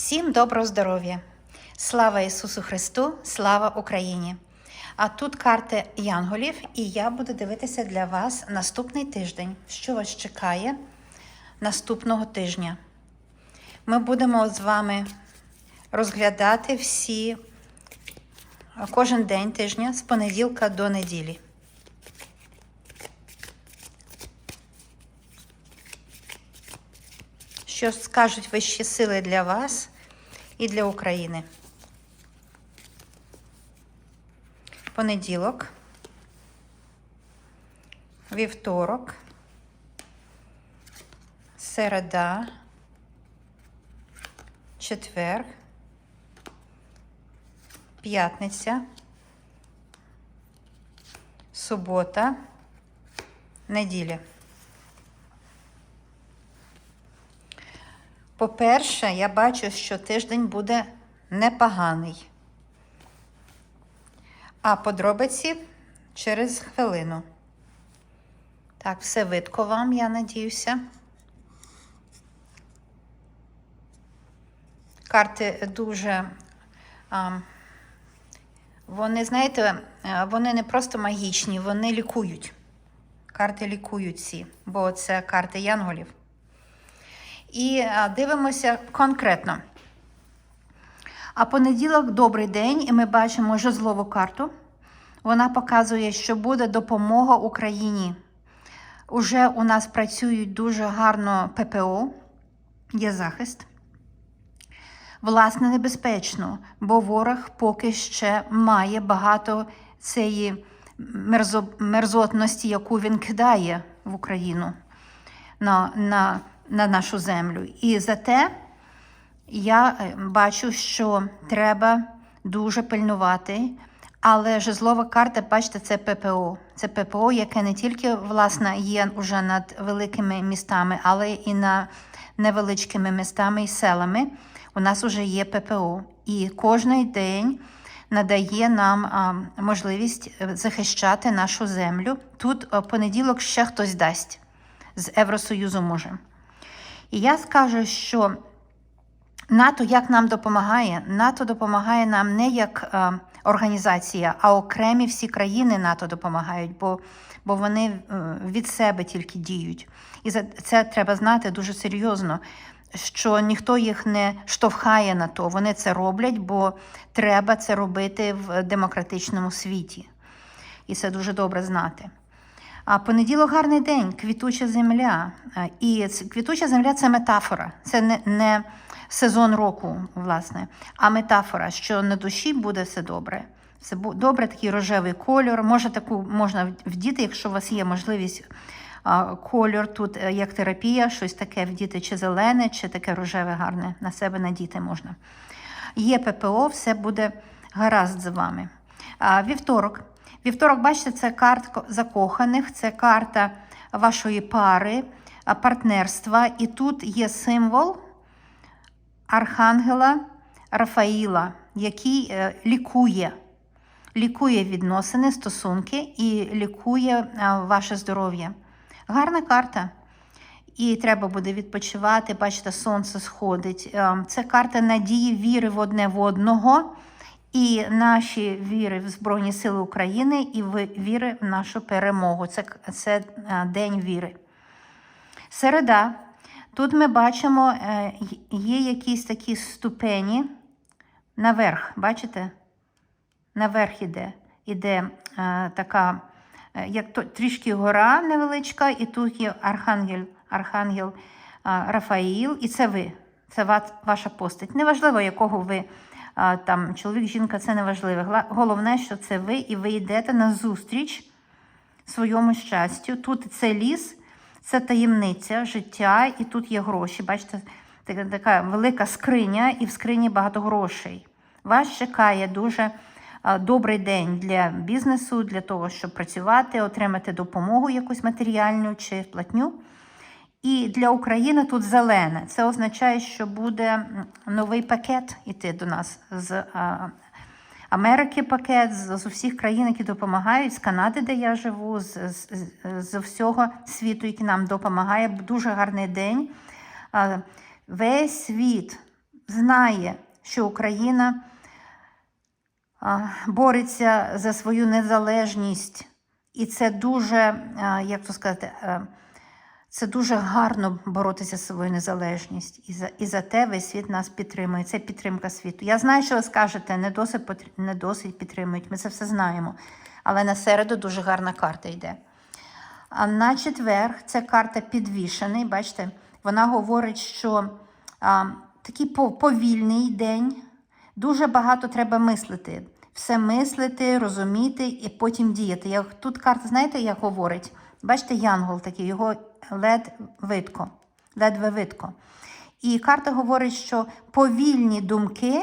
Всім доброго здоров'я! Слава Ісусу Христу! Слава Україні! А тут карти Янголів, і я буду дивитися для вас наступний тиждень, що вас чекає наступного тижня. Ми будемо з вами розглядати всі кожен день тижня з понеділка до неділі. Що скажуть вищі сили для вас і для України? Понеділок, вівторок, середа, четвер, п'ятниця, субота, неділя. По-перше, я бачу, що тиждень буде непоганий. А подробиці через хвилину. Так, все видко вам, я надіюся. Карти дуже. А, вони, знаєте, вони не просто магічні, вони лікують. Карти лікують ці, бо це карти янголів. І дивимося конкретно. А понеділок добрий день, і ми бачимо жезлову карту. Вона показує, що буде допомога Україні. Уже у нас працюють дуже гарно ППО, є захист. Власне, небезпечно, бо ворог поки ще має багато цієї мерзо... мерзотності, яку він кидає в Україну на, на, на нашу землю. І зате я бачу, що треба дуже пильнувати. Але жезлова карта, бачите, це ППО. Це ППО, яке не тільки власне, є вже над великими містами, але і над невеличкими містами і селами. У нас вже є ППО. І кожен день надає нам а, можливість захищати нашу землю. Тут а, понеділок ще хтось дасть з Євросоюзу може. І я скажу, що НАТО як нам допомагає? НАТО допомагає нам не як е, організація, а окремі всі країни НАТО допомагають, бо, бо вони е, від себе тільки діють. І за це треба знати дуже серйозно, що ніхто їх не штовхає на то. Вони це роблять, бо треба це робити в демократичному світі. І це дуже добре знати. А понеділок гарний день, квітуча земля. І квітуча земля це метафора, це не, не сезон року, власне, а метафора, що на душі буде все добре. Все добре, такий рожевий кольор. Може, таку можна вдіти, якщо у вас є можливість. Кольор тут як терапія, щось таке вдіти, чи зелене, чи таке рожеве гарне на себе надіти можна. Є ППО, все буде гаразд з вами. Вівторок. Вівторок, бачите, це карта закоханих, це карта вашої пари, партнерства. І тут є символ Архангела Рафаїла, який лікує. Лікує відносини, стосунки і лікує ваше здоров'я. Гарна карта. І треба буде відпочивати. Бачите, сонце сходить. Це карта надії, віри в одне в одного. І наші віри в Збройні Сили України і віри в нашу перемогу. Це, це День віри. Середа. Тут ми бачимо, є якісь такі ступені наверх. Бачите? Наверх іде. Іде така, як то, трішки гора невеличка, і тут є архангел, архангел Рафаїл, і це ви. Це ваша постать. Неважливо, якого ви там чоловік, жінка це не важливо. Головне, що це ви, і ви йдете на зустріч своєму щастю. Тут це ліс, це таємниця життя, і тут є гроші. Бачите, така, велика скриня, і в скрині багато грошей. Вас чекає дуже добрий день для бізнесу, для того, щоб працювати, отримати допомогу якусь матеріальну чи платню. І для України тут зелене. Це означає, що буде новий пакет іти до нас з Америки пакет, з, з усіх країн, які допомагають, з Канади, де я живу, з, з, з всього світу, який нам допомагає. Дуже гарний день. Весь світ знає, що Україна бореться за свою незалежність. І це дуже, як то сказати, е, це дуже гарно боротися за свою незалежність. І за, і за те весь світ нас підтримує. Це підтримка світу. Я знаю, що ви скажете, не досить, не досить підтримують. Ми це все знаємо. Але на середу дуже гарна карта йде. А на четвер це карта підвішений. Бачите, вона говорить, що а, такий повільний день, дуже багато треба мислити. Все мислити, розуміти і потім діяти. Як тут карта, знаєте, як говорить? Бачите, янгол такий, його лед видко, ледве видко. І карта говорить, що повільні думки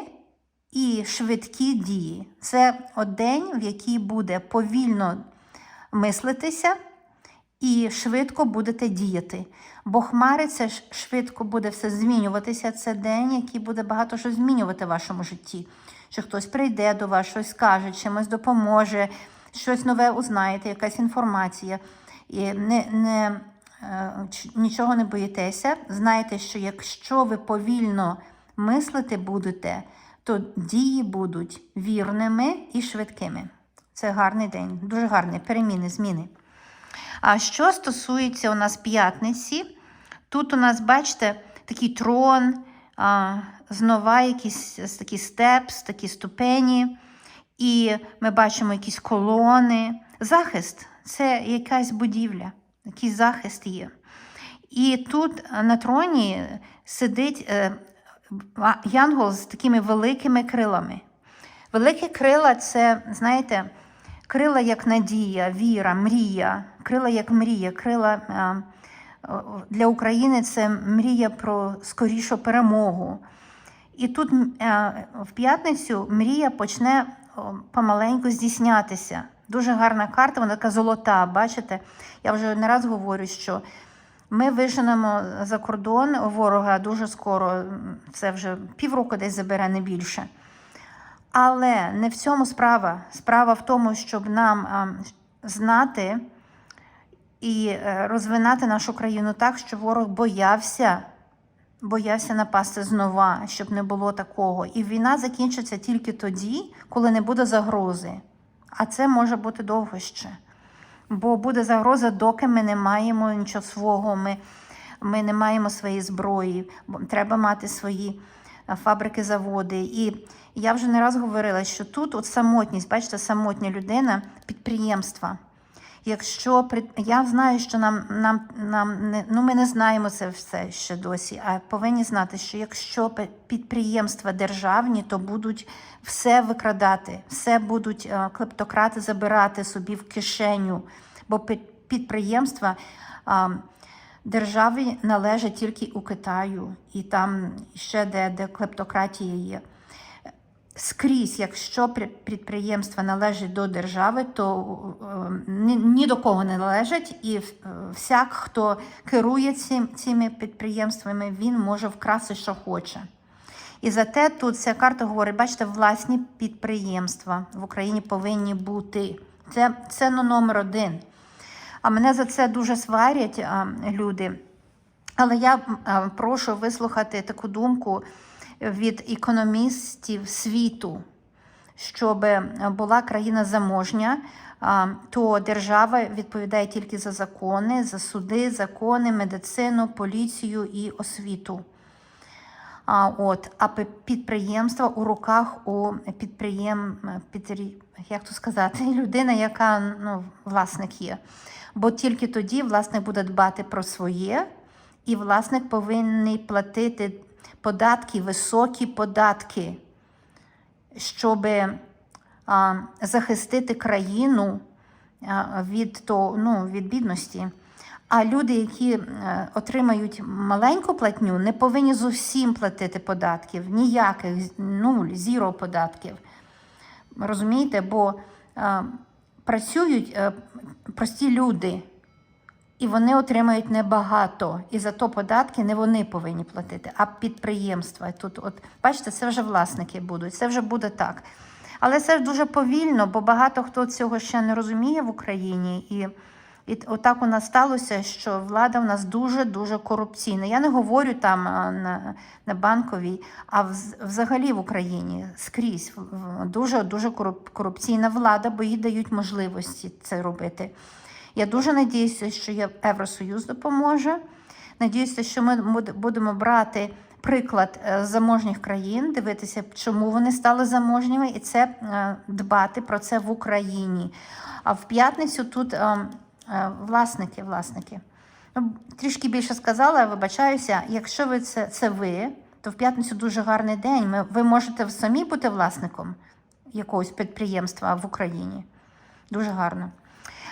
і швидкі дії. Це день, в який буде повільно мислитися і швидко будете діяти. Бо хмари ж швидко буде все змінюватися. Це день, який буде багато що змінювати в вашому житті. Що хтось прийде до вас, щось скаже, чимось допоможе, щось нове узнаєте, якась інформація. І не, не, нічого не боїтеся. Знайте, що якщо ви повільно мислити будете, то дії будуть вірними і швидкими. Це гарний день, дуже гарний, переміни, зміни. А що стосується у нас п'ятниці, тут у нас, бачите, такий трон, а, знова якісь такі степс, такі ступені, і ми бачимо якісь колони. Захист це якась будівля, якийсь захист є. І тут на троні сидить е, янгол з такими великими крилами. Великі крила це, знаєте, крила як надія, віра, мрія, крила як мрія, крила для України це мрія про скорішу перемогу. І тут е, в п'ятницю мрія почне помаленьку здійснятися. Дуже гарна карта, вона така золота. Бачите? Я вже не раз говорю, що ми виженемо за кордон ворога дуже скоро, це вже півроку десь забере, не більше. Але не в цьому справа. Справа в тому, щоб нам знати і е, розвинати нашу країну так, щоб ворог боявся, боявся напасти знова, щоб не було такого. І війна закінчиться тільки тоді, коли не буде загрози. А це може бути довго ще. Бо буде загроза, доки ми не маємо нічого свого, ми, ми не маємо своєї зброї, треба мати свої фабрики, заводи. І я вже не раз говорила, що тут от самотність, бачите, самотня людина, підприємства. Якщо при- я знаю, що нам, нам, нам не, ну ми не знаємо це все ще досі, а повинні знати, що якщо підприємства державні, то будуть все викрадати, все будуть е, клептократи забирати собі в кишеню, бо під- підприємства державі належать тільки у Китаю, і там ще де, де клептократія є скрізь, якщо підприємство належить до держави, то е, ні, ні до кого не належить, і е, всяк, хто керує цим, цими підприємствами, він може вкрасти, що хоче. І зате тут ця карта говорить, бачите, власні підприємства в Україні повинні бути. Це, це ну, номер один. А мене за це дуже сварять а, люди. Але я а, прошу вислухати таку думку від економістів світу, щоб була країна заможня, то держава відповідає тільки за закони, за суди, закони, медицину, поліцію і освіту. А, от, а підприємства у руках у підприєм, підрі- як то сказати, людина, яка ну, власник є. Бо тільки тоді власник буде дбати про своє, і власник повинен платити податки, високі податки, щоб а, захистити країну від, то, ну, від бідності. А люди, які е, отримають маленьку платню, не повинні зовсім платити податків, ніяких, нуль, зіро податків. Розумієте, бо е, працюють е, прості люди, і вони отримають небагато. І за то податки не вони повинні платити, а підприємства. Тут, от, бачите, це вже власники будуть, це вже буде так. Але це дуже повільно, бо багато хто цього ще не розуміє в Україні. І І отак у нас сталося, що влада в нас дуже-дуже корупційна. Я не говорю там на, на банковій, а вз- взагалі в Україні скрізь дуже дуже коруп- корупційна влада, бо їй дають можливості це робити. Я дуже надіюся, що Євросоюз допоможе. Надіюся, що ми будемо брати приклад е, заможніх країн, дивитися, чому вони стали заможніми, і це е, дбати про це в Україні. А в п'ятницю тут е, власники, власники. Ну, трішки більше сказала, вибачаюся. Якщо ви це, це ви, то в п'ятницю дуже гарний день. Ми, ви можете самі бути власником якогось підприємства в Україні. Дуже гарно.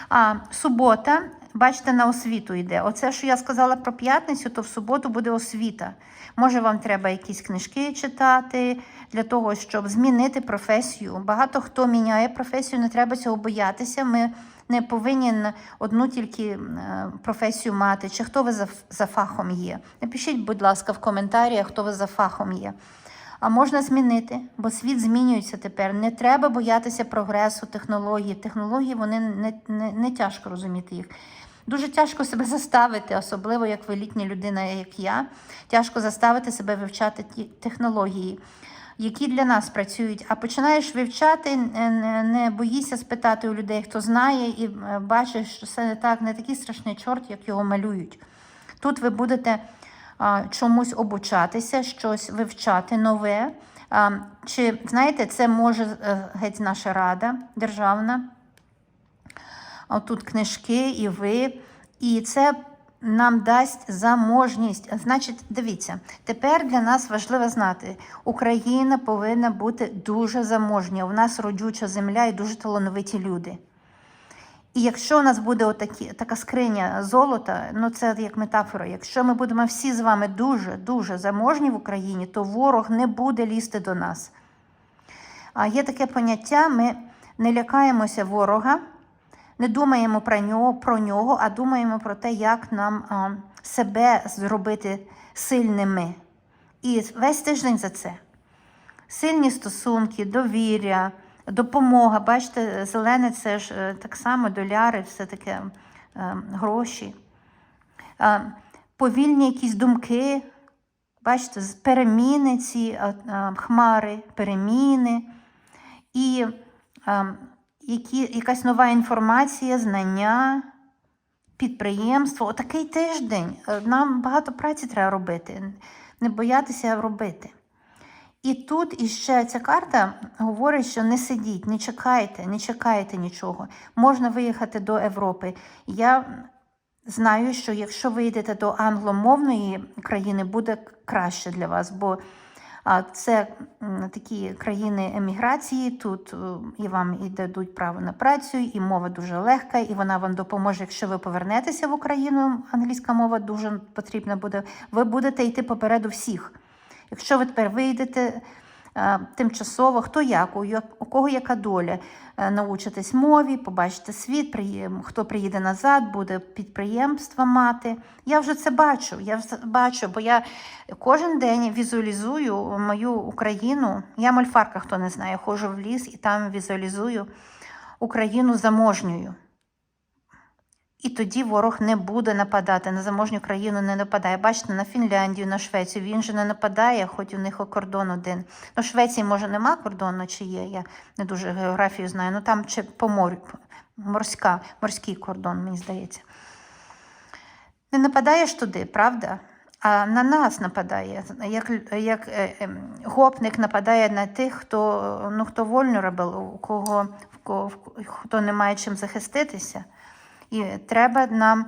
А субота, бачите, на освіту йде. Оце, що я сказала про п'ятницю, то в суботу буде освіта. Може, вам треба якісь книжки читати для того, щоб змінити професію. Багато хто міняє професію, не треба цього боятися. Ми не повинні одну тільки е, професію мати, чи хто ви за, за фахом є. Напишіть, будь ласка, в коментарях, хто ви за фахом є. А можна змінити, бо світ змінюється тепер. Не треба боятися прогресу, технології. Технології вони не, не, не тяжко розуміти їх. Дуже тяжко себе заставити, особливо як ви людина, як я. Тяжко заставити себе вивчати ті технології, які для нас працюють. А починаєш вивчати, не, боїшся спитати у людей, хто знає, і е, бачиш, що це не так, не такий страшний чорт, як його малюють. Тут ви будете чомусь обучатися, щось вивчати нове. Чи знаєте, це може е, геть наша рада державна. Тут книжки і ви. І це нам дасть заможність. Значить, дивіться, тепер для нас важливо знати, Україна повинна бути дуже заможня. У нас родюча земля і дуже талановиті люди. І якщо у нас буде отакі, така скриня золота, ну це як метафора. Якщо ми будемо всі з вами дуже дуже заможні в Україні, то ворог не буде лізти до нас. А є таке поняття: ми не лякаємося ворога, не думаємо про нього, про нього, а думаємо про те, як нам а, себе зробити сильними. І весь тиждень за це. Сильні стосунки, довір'я, допомога. Бачите, зелене це ж е, так само доляри, все таке е, гроші. Е, Повільні якісь думки. Бачите, переміни ці е, хмари, переміни. І е, які, якась нова інформація, знання, підприємство. Отакий тиждень. Нам багато праці треба робити, не боятися робити. І тут іще ця карта говорить, що не сидіть, не чекайте, не чекайте нічого. Можна виїхати до Європи. Я знаю, що якщо ви йдете до англомовної країни, буде краще для вас, бо це такі країни еміграції. Тут е, і вам і дадуть право на працю, і мова дуже легка, і вона вам допоможе, якщо ви повернетеся в Україну. Англійська мова дуже потрібна буде. Ви будете йти попереду всіх. Якщо ви тепер вийдете е, тимчасово, хто як, у, кого яка доля, е, научитесь мові, побачите світ, хто приїде назад, буде підприємства мати. Я вже це бачу. Я бачу, бо я кожен день візуалізую мою Україну. Я мальфарка, хто не знає, ходжу в ліс і там візуалізую Україну заможньою. І тоді ворог не буде нападати на заможню країну, не нападає. Бачите, на Фінляндію, на Швецію він же не нападає, хоч у них кордон один. Ну, Швеції, може, нема кордону, чи є. Я не дуже географію знаю. Ну там чи по морю, морська, морський кордон, мені здається. Не нападаєш туди, правда? А на нас нападає, як, як е, ем, гопник нападає на тих, хто, ну, хто вольно робив, у кого, в кого, хто не має чим захиститися. І треба нам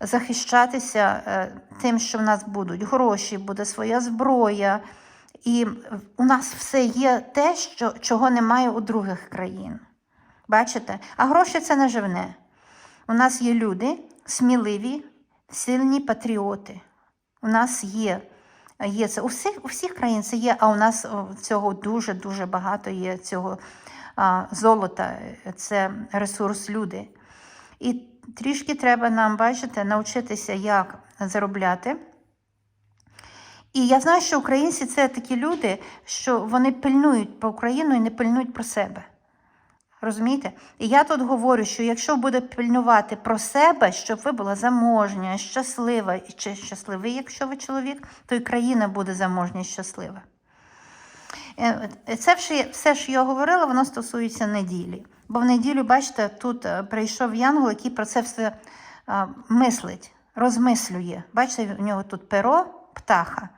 захищатися е, тим, що в нас будуть гроші, буде своя зброя. І у нас все є те, що, чого немає у других країн. Бачите? А гроші це наживне. У нас є люди сміливі, сильні патріоти. У нас є, є це. У всіх, у всіх країн це є, а у нас цього дуже-дуже багато є цього а, золота. Це ресурс люди. І трішки треба нам, бачите, навчитися, як заробляти. І я знаю, що українці це такі люди, що вони пильнують про Україну і не пильнують про себе. Розумієте? І я тут говорю, що якщо буде пильнувати про себе, щоб ви була заможня, щаслива і чи щасливий, якщо ви чоловік, то і країна буде заможня і щаслива. Е, Це все, все, що я говорила, воно стосується неділі. Бо в неділю, бачите, тут е, прийшов янгол, який про це все мислить, розмислює. Бачите, в нього тут перо птаха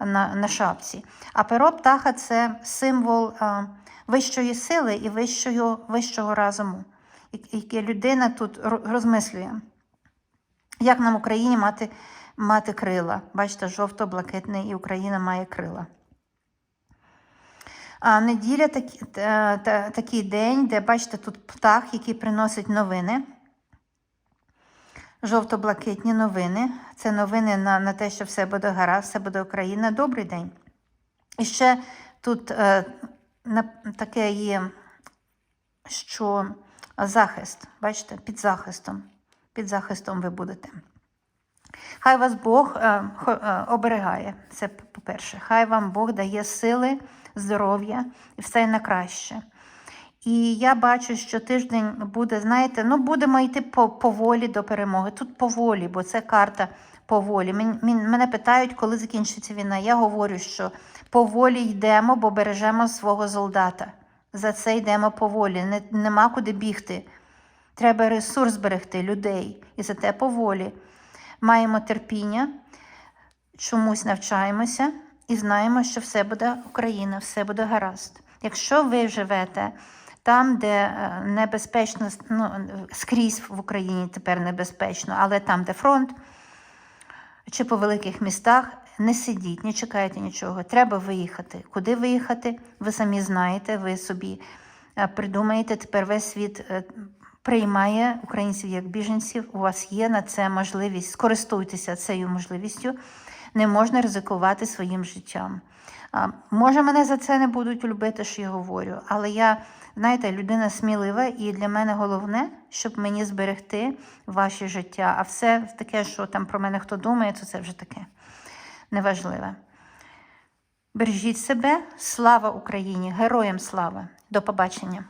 на, на шапці. А перо птаха це символ е, вищої сили і вищого, вищого разуму. І, людина тут розмислює. Як нам Україні мати, мати крила? Бачите, жовто-блакитне, і Україна має крила. А неділя такі, та, та, такий день, де бачите, тут птах, який приносить новини. Жовто-блакитні новини. Це новини на, на те, що все буде гаразд, все буде Україна. Добрий день. І ще тут е, на, таке є, що захист, бачите, під захистом. Під захистом ви будете. Хай вас Бог е, е, оберігає. Це по-перше. Хай вам Бог дає сили, здоров'я і все на краще. І я бачу, що тиждень буде, знаєте, ну будемо йти по, поволі до перемоги. Тут поволі, бо це карта поволі. Мен, мен- мене питають, коли закінчиться війна. Я говорю, що поволі йдемо, бо бережемо свого солдата. За це йдемо поволі. Не, нема куди бігти. Треба ресурс берегти людей. І за те поволі. Маємо терпіння, чомусь навчаємося і знаємо, що все буде Україна, все буде гаразд. Якщо ви живете там, де е, небезпечно, ну, скрізь в Україні тепер небезпечно, але там, де фронт, чи по великих містах, не сидіть, не чекайте нічого. Треба виїхати. Куди виїхати? Ви самі знаєте, ви собі е, придумаєте. Тепер весь світ е, приймає українців як біженців. У вас є на це можливість. Скористуйтеся цією можливістю. Не можна ризикувати своїм життям. Може, мене за це не будуть любити, що я говорю, але я, знаєте, людина смілива, і для мене головне, щоб мені зберегти ваше життя. А все таке, що там про мене хто думає, то це вже таке неважливе. Бережіть себе, слава Україні, героям слава. До побачення.